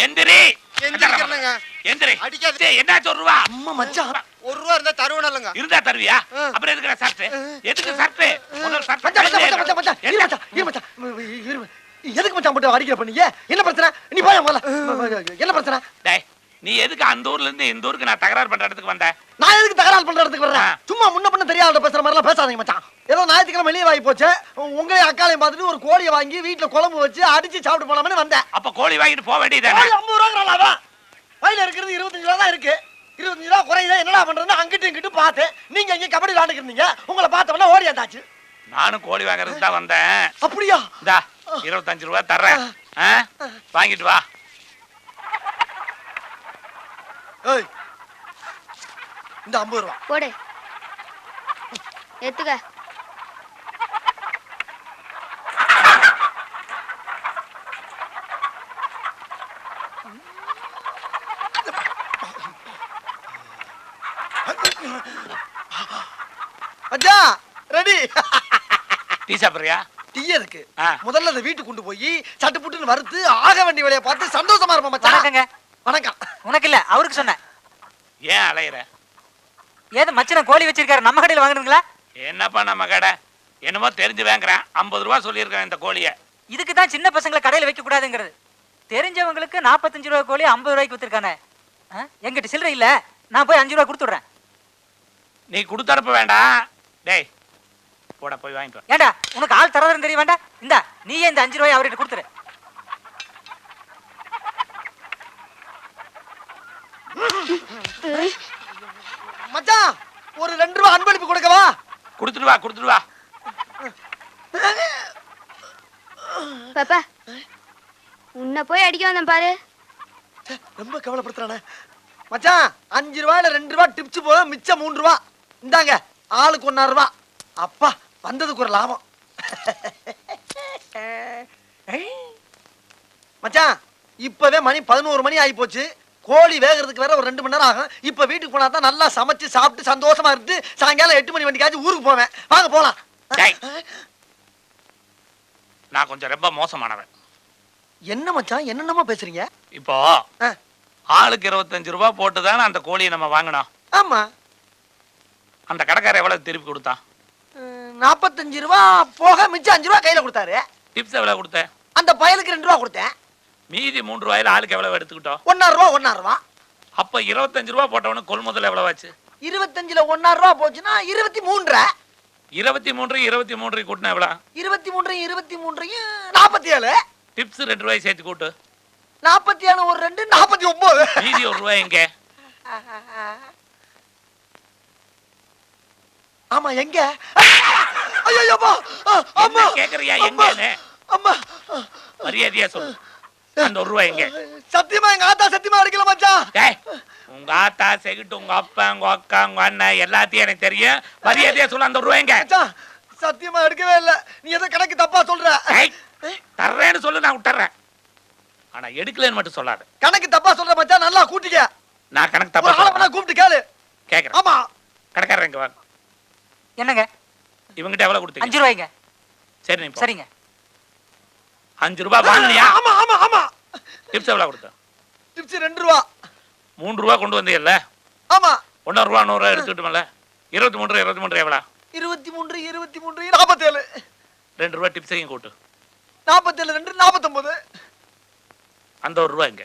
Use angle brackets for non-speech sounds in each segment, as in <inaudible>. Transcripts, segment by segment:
எந்திரி. எந்திரி. அடிக்காத. ஒரு ரூபா? அம்மா மச்சான். ஒரு ரூபா. இருந்தா தருவணும் இல்லைங்க. இருந்தா தருவியா. அப்புறம் எதுக்கு சர்ட் எதுக்கு சர்ட் முதல்ல சர்ட் மச்சான் மச்சான் மச்சான் இரு மச்சான் இரு மச்சான். எதுக்கு மச்சான் போட்டு அடிக்கிற பண்ணீங்க என்ன பிரச்சனை? நீ போய் முதல்ல. என்ன பிரச்சனை? டேய் நீ எதுக்கு அந்த ஊர்ல இருந்து இந்த ஊருக்கு நான் தகராறு பண்ற இடத்துக்கு வந்த? நான் எதுக்கு தகராறு பண்ற இடத்துக்கு வர்றேன். சும்மா முன்ன பண்ண தெரியாத பேசுற மாதிரிலாம் பேசாதீங்க மச்சான். ஏதோ ஞாயிற்றுக்கிழமை வெளியே வாங்கி போச்சு. உங்களையும் அக்காலையும் பார்த்துட்டு ஒரு கோழியை வாங்கி வீட்டுல குழம்பு வச்சு அடிச்சு சாப்பிட்டு போலாம்னு வந்தேன். அப்ப கோழி வாங்கிட்டு போக வேண்டியதானே கோழி ஐம்பது ரூபாங்கிறாளா வயல இருக்கிறது இருபத்தஞ்சு ரூபா தான் இருக்கு. இருபத்தஞ்சு ரூபா குறையுதா? என்னடா பண்றது அங்கிட்டு இங்கிட்டு பார்த்தேன். நீங்க இங்க கபடி விளாண்டுக்கிறீங்க உங்களை பார்த்தவொடனே ஓடி வந்தாச்சு. நானும் கோழி வாங்குறதுக்கு தான் வந்தேன். அப்படியா? இந்தா இருபத்தஞ்சு ரூபா தர்றேன்? வாங்கிட்டு வா. ஏய் இந்த ஐம்பது ரூபா. போடு. எடுத்துக்க. அஜா ரெடி. டீ சாப்பிடுறியா? டீ இருக்கு. முதல்ல அதை வீட்டுக்கு கொண்டு போய் சட்டு புட்டுன்னு வறுத்து ஆக வேண்டிய வேலையை பார்த்து சந்தோஷமா இருப்போம் மச்சான். வணக்கம். உனக்கு இல்ல அவருக்கு சொன்னேன். ஏன் அலையிற? ஏது மச்சன கோழி வச்சிருக்காரு நம்ம கடையில் வாங்குறீங்களா? என்னப்பா நம்ம கடை? என்னமோ தெரிஞ்சு வாங்குறேன். ஐம்பது ரூபா சொல்லியிருக்கேன் இந்த கோழியை. இதுக்கு தான் சின்ன பசங்களை கடையில் வைக்க கூடாதுங்கிறது. தெரிஞ்சவங்களுக்கு நாற்பத்தஞ்சு ரூபா கோழி ஐம்பது ரூபாய்க்கு வித்துருக்கானே. ஆ? எங்கிட்ட சில்லறை இல்ல. நான் போய் அஞ்சு ரூபா கொடுத்துடுறேன். நீ கொடுத்தனுப்ப வேண்டாம். டேய் போட போய் வாங்கிட்டு வா. ஏண்டா உனக்கு ஆள் தரதுன்னு தெரிய வேண்டாம்? இந்தா நீயே இந்த அஞ்சு ரூபாய் அவர்கிட்ட கொடுத்துரு. மச்சான் ஒரு ரெண்டு ரூபா அன்பளிப்பு கொடுக்கவா? கொடுத்துட்டு வா கொடுத்துட்டு வா. பாப்பா உன்னை போய் அடிக்க வந்தேன் பாரு. ரொம்ப கவலைப்படுத்துறானே. மச்சான் அஞ்சு ரூபாயில ரெண்டு ரூபா டிப்ஸ் போக மிச்சம் மூணு ரூபா. இந்தாங்க ஆளுக்கு ஒன்னாறு ரூபா. அப்பா வந்ததுக்கு ஒரு லாபம். மச்சான் இப்பவே மணி பதினோரு மணி ஆகி போச்சு. கோழி வேகிறதுக்கு வேற ஒரு ரெண்டு மணி நேரம் ஆகும். இப்ப வீட்டுக்கு போனா தான் நல்லா சமைச்சு சாப்பிட்டு சந்தோஷமா இருந்து சாயங்காலம் எட்டு மணி வண்டிக்காச்சும் ஊருக்கு போவேன். வாங்க போலாம். நான் கொஞ்சம் ரொம்ப மோசமானவன். என்ன மச்சான்? என்னென்னமோ பேசுறீங்க? இப்போ ஆளுக்கு இருபத்தஞ்சு ரூபா போட்டு தானே அந்த கோழியை நம்ம வாங்கினோம். ஆமா. அந்த கடைக்காரர் எவ்வளவு திருப்பி கொடுத்தான்? நாற்பத்தஞ்சு ரூபா போக மிச்சம் அஞ்சு ரூபா கையில கொடுத்தாரு. டிப்ஸ் எவ்வளவு கொடுத்த அந்த பயலுக்கு ரெண்டு ரூபா கொடுத்தேன். மீதி மூன்று ரூபாயில ஆளுக்கு எவ்வளவு எடுத்துக்கிட்டோம்? ஒன்னாறு ரூபா ஒன்னாறு ரூபா. அப்ப இருபத்தஞ்சு ரூபா போட்டவனுக்கு கொள்முதல் எவ்வளவு ஆச்சு? இருபத்தஞ்சுல ஒன்னாறு ரூபா போச்சுன்னா இருபத்தி மூன்றரை. இருபத்தி மூன்று இருபத்தி மூன்று கூட்டினா எவ்வளவு? இருபத்தி மூன்றையும் இருபத்தி மூன்றையும் நாற்பத்தி ஏழு டிப்ஸ் ரெண்டு ரூபாய் சேர்த்து கூட்டு. நாற்பத்தி ஏழு ஒரு ரெண்டு நாற்பத்தி ஒன்பது மீதி ஒரு ரூபாய் எங்க? ஆமா எங்க? ஐயோ அம்மா. கேக்குறியா எங்கன்னு? அம்மா. மரியாதையா சொல்லு. அந்த ஒரு ரூபாய் எங்க சத்தியமா எங்க ஆத்தா சத்தியமா அடிக்கல மச்சான் உங்க ஆத்தா செகிட்டு உங்க அப்பா உங்க அக்கா உங்க அண்ணன் எல்லாத்தையும் எனக்கு தெரியும். மரியாதையா சொல்லு அந்த ரூபாய் எங்க சத்தியமா எடுக்கவே இல்ல. நீ ஏதோ கணக்கு தப்பா சொல்ற. தர்றேன்னு சொல்லு நான் விட்டுறேன் ஆனா எடுக்கலன்னு மட்டும் சொல்லாத. கணக்கு தப்பா சொல்ற மச்சான் நல்லா கூட்டிக்க நான் கணக்கு தப்பா சொல்றேன். கூப்பிட்டு கேளு. கேக்குறேன். ஆமா. வாங்க. என்னங்க? இவங்கிட்ட எவ்வளவு கொடுத்தீங்க? அஞ்சு ரூபாய்ங்க. சரி. சரிங்க. அஞ்சு ரூபாய் வாங்கினியா? ஆமா ஆமா ஆமா. டிப்ஸ் எவ்வளவு கொடுத்த? டிப்ஸ் ரெண்டு ரூபா. மூன்று ரூபா கொண்டு வந்தீங்கல்ல? ஆமா. ஒன்னூறு ரூபா நூறு ரூபா எடுத்துக்கிட்டோம்ல இருபத்தி மூன்று இருபத்தி மூன்று எவ்வளவு இருபத்தி மூன்று இருபத்தி மூன்று நாற்பத்தேழு ரெண்டு ரூபா டிப்ஸையும் கூட்டு. நாற்பத்தேழு ரெண்டு நாற்பத்தொன்பது அந்த ஒரு ரூபா எங்க?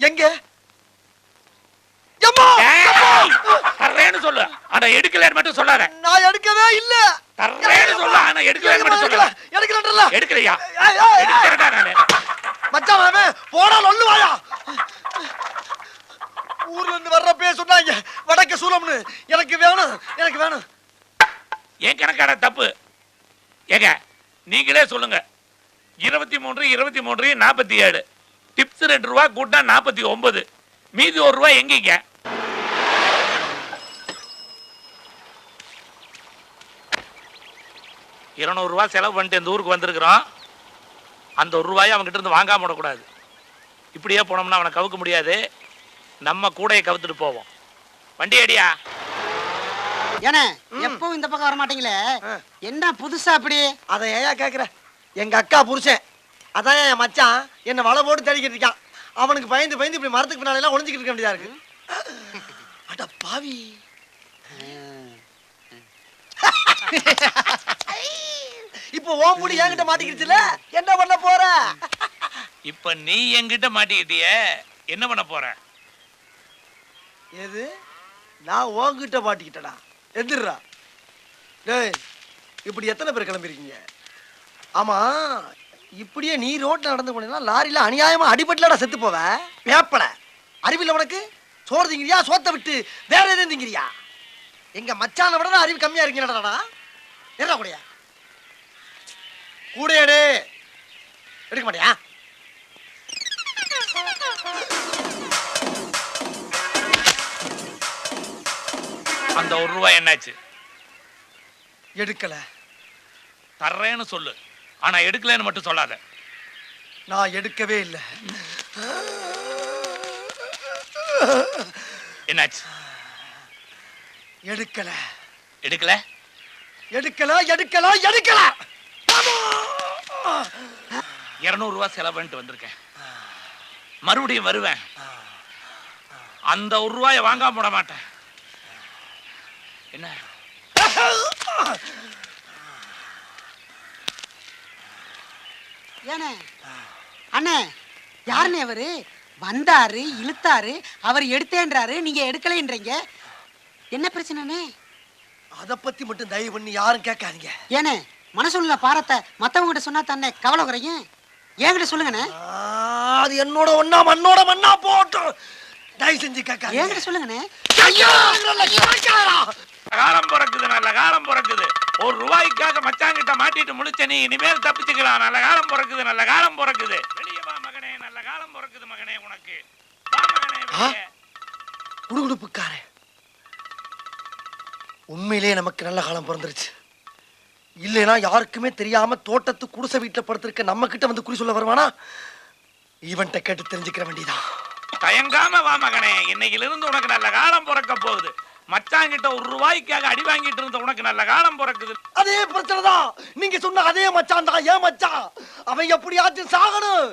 எங்க? தர்றேன்னு சொல்லு. ஆனா எடுக்கலன்னு மட்டும் சொல்லாத. நான் எடுக்கவே இல்ல. தர்றேன்னு சொல்லு. ஆனா எடுக்கலன்னு மட்டும் சொல்லாத. எடுக்கலன்றல எடுக்கலையா. எடுக்கிறேன்டா நானு. மச்சான் அவன் போடா லொல்லு வாயா. ஊர்ல இருந்து வர்றப்பே சொன்னாங்க. வடக்க சூலம்னு. எனக்கு வேணும் எனக்கு வேணும். என் கணக்கான தப்பு? ஏங்க நீங்களே சொல்லுங்க. இருபத்தி மூன்று இருபத்தி மூன்று நாற்பத்தி ஏழு. டிப்ஸ் ரெண்டு ரூபா கூட்டினா நாற்பத்தி ஒன்பது. மீதி ஒரு ரூபா எங்கீங்க? இருநூறு ரூபா செலவு பண்ணிட்டு இந்த ஊருக்கு வந்திருக்கிறோம். அந்த ஒரு ரூபாயை அவன்கிட்ட இருந்து வாங்காம விடக்கூடாது. இப்படியே போனோம்னா அவனை கவுக்க முடியாது. நம்ம கூடையை கவுத்துட்டு போவோம். வண்டி அடியா? ஏனே எப்பவும் இந்த பக்கம் வர மாட்டீங்களே. என்ன புதுசா அப்படி அதை ஏயா கேக்குற? எங்க அக்கா புருஷன். அதான் என் மச்சான். என்ன வலை போட்டு தடிக்கிட்டு இருக்கான். அவனுக்கு பயந்து பயந்து இப்படி மரத்துக்கு பின்னால எல்லாம் ஒளிஞ்சுக்கிட்டு இருக்க வேண்டியதா இருக்கு. அட பாவி. <laughs> இப்போ ஓம் முடி என்கிட்ட மாட்டிக்கிடுச்சுல என்ன பண்ண போற? இப்ப நீ என்கிட்ட மாட்டிக்கிட்டிய என்ன பண்ண போற? எது? நான் உன்கிட்ட மாட்டிக்கிட்டடா எந்திரா டேய் இப்படி எத்தனை பேர் கிளம்பிருக்கீங்க? ஆமா இப்படியே நீ ரோட்ல நடந்து போனீங்கன்னா லாரியில அநியாயமா அடிபட்டுலடா செத்து போவ. வேப்பல. அறிவில்ல உனக்கு? சோறு திங்கிறியா? சோத்தை விட்டு வேற எதுவும் திங்கிறியா? எங்க மச்சான விட அறிவு கம்மியா இருக்கீங்கடா என்ன கூடயா கூடையடே எடுக்க மாட்டியா? அந்த ஒரு ரூபாய் என்னாச்சு? எடுக்கல. தர்றேன்னு சொல்லு. ஆனா எடுக்கலைன்னு மட்டும் சொல்லாத. நான் எடுக்கவே இல்லை. என்னாச்சு? எடுக்கல. எடுக்கல? எடுக்கல எடுக்கல எடுக்கல! இருநூறு ரூபாய் செலவு பண்ணிட்டு வந்திருக்கேன். மறுபடியும் வருவேன். அந்த ஒரு ரூபாயை வாங்காம விட மாட்டேன். என்ன? ஏனே? அண்ணே யாருண்ணே அவரு? வந்தாரு இழுத்தாரு அவர் எடுத்தேன்றாரு நீங்க எடுக்கலைன்றீங்க. என்ன பிரச்சனைண்ணே அத பத்தி மட்டும் தயவு பண்ணி யாரும் கேட்காதீங்க. ஏனே? மனசுள்ள பாரத்தை மத்தவங்ககிட்ட சொன்னா தானே கவலை குறையும் என்கிட்ட சொல்லுங்கண்ணே அது என்னோட ஒண்ணா மண்ணோட மண்ணா போட்டும் தயவு செஞ்சு கேட்காதீங்க. என்கிட்ட சொல்லுங்கண்ணே. காலம் பிறக்குது நல்ல காலம் பிறக்குது. ஒரு ரூபாய்க்காக மச்சாங்கிட்ட மாட்டிட்டு முடிச்ச நீ இனிமேல் தப்பிச்சுக்கலாம். நல்ல காலம் பிறக்குது நல்ல காலம் பிறக்குது. வெளியே வா மகனே நல்ல காலம் பிறக்குது மகனே உனக்கு. வா மகனே. குடுகுடுப்புக்காரன். உண்மையிலேயே நமக்கு நல்ல காலம் பிறந்துருச்சு. இல்லைனா யாருக்குமே தெரியாம தோட்டத்து குடிசை வீட்டுல படுத்திருக்க நம்ம கிட்ட வந்து குறி சொல்ல வருவானா? இவன்கிட்ட கேட்டு தெரிஞ்சுக்கிற வேண்டியதான் தயங்காம வா மகனே. இன்னையில இருந்து உனக்கு நல்ல காலம் பிறக்க போகுது. மச்சாங்கிட்ட ஒரு ரூபாய்க்காக அடி வாங்கிட்டு இருந்த உனக்கு நல்ல காலம் பிறக்குது. அதே பிரச்சனை தான் நீங்க சொன்ன அதே மச்சான் தான் ஏன் மச்சான்? அவன் எப்படியாச்சும் சாகணும்.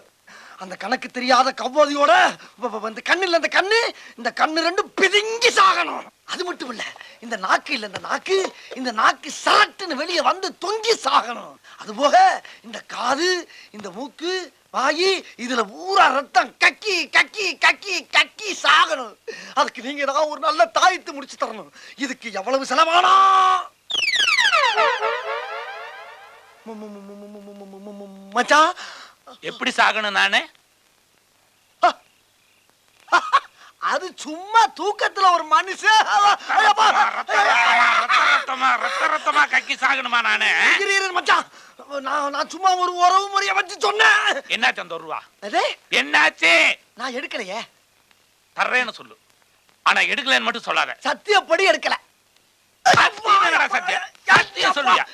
அந்த கணக்கு தெரியாத கவ்வாதியோட இந்த கண்ணு இல்ல இந்த கண்ணு இந்த கண்ணு ரெண்டும் பிதுங்கி சாகணும். அது மட்டும் இல்ல இந்த நாக்கு இல்ல இந்த நாக்கு இந்த நாக்கு சரட்டுன்னு வெளியே வந்து தொங்கி சாகணும். அது போக இந்த காது இந்த மூக்கு வாயி இதுல ஊரா ரத்தம் கக்கி கக்கி கக்கி கக்கி சாகணும். அதுக்கு நீங்க தான் ஒரு நல்ல தாயத்து முடிச்சு தரணும். இதுக்கு எவ்வளவு செலவானா? மு- எப்படி சாகணும் நானு? அது சும்மா தூக்கத்துல ஒரு மனுஷன். ரத்தமா கக்கி சாகணுமா நானு? மச்சான். நான் சும்மா ஒரு உறவு முறைய வச்சு சொன்னேன். என்னாச்சு அந்த ஒரு ரூபா? நான் எடுக்கலையே. தர்றேன்னு சொல்லு. ஆனா எடுக்கலன்னு மட்டும் சொல்லாத. சத்தியப்படி எடுக்கல. சத்தியம். சொல்லுயா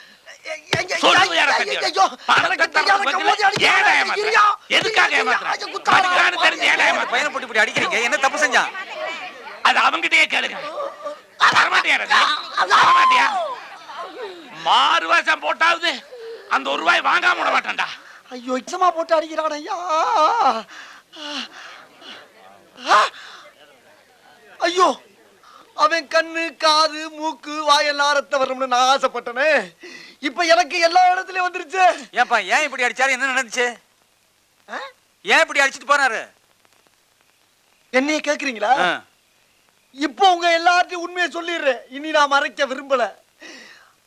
எதுக்காக? பையனை போட்டு இப்படி அடிக்கிறீங்க? என்ன தப்பு செஞ்சான் அது அவங்கிட்டயே கேளுங்க. வரமாட்டியா மாறு வேஷம் போட்டாவது அந்த ஒரு ரூபாய் வாங்காம விட மாட்டேன்டா. ஐயோ இச்சமா போட்டு அடிக்கிறான் ஐயா. ஐயோ அவன் கண்ணு காது மூக்கு வாயெல்லாம் ரத்தம் வரணும்னு நான் ஆசைப்பட்டனே. இப்ப எனக்கு எல்லா இடத்துலயும் வந்துருச்சு. ஏன்பா ஏன் இப்படி அடிச்சாரு? என்ன நடந்துச்சு? ஏன் இப்படி அடிச்சிட்டு போனாரு? என்னைய கேக்குறீங்களா. இப்போ உங்க எல்லார்ட்டையும் உண்மையை சொல்லிடுறேன். இனி நான் மறைக்க விரும்பல.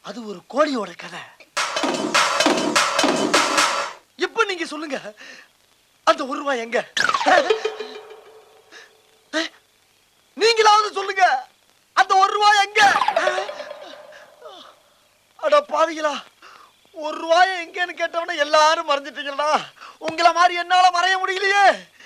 அது ஒரு கோழியோட கதை. இப்ப நீங்க சொல்லுங்க. அந்த ஒரு ரூபாய் எங்க? நீங்களாவது சொல்லுங்க அந்த ஒரு ரூபாய் எங்க அட பாவிகளா ஒரு ரூபாய் எங்கேன்னு கேட்டவன எல்லாரும் மறைஞ்சிட்டீங்களா உங்களை மாதிரி என்னால மறைய முடியலையே.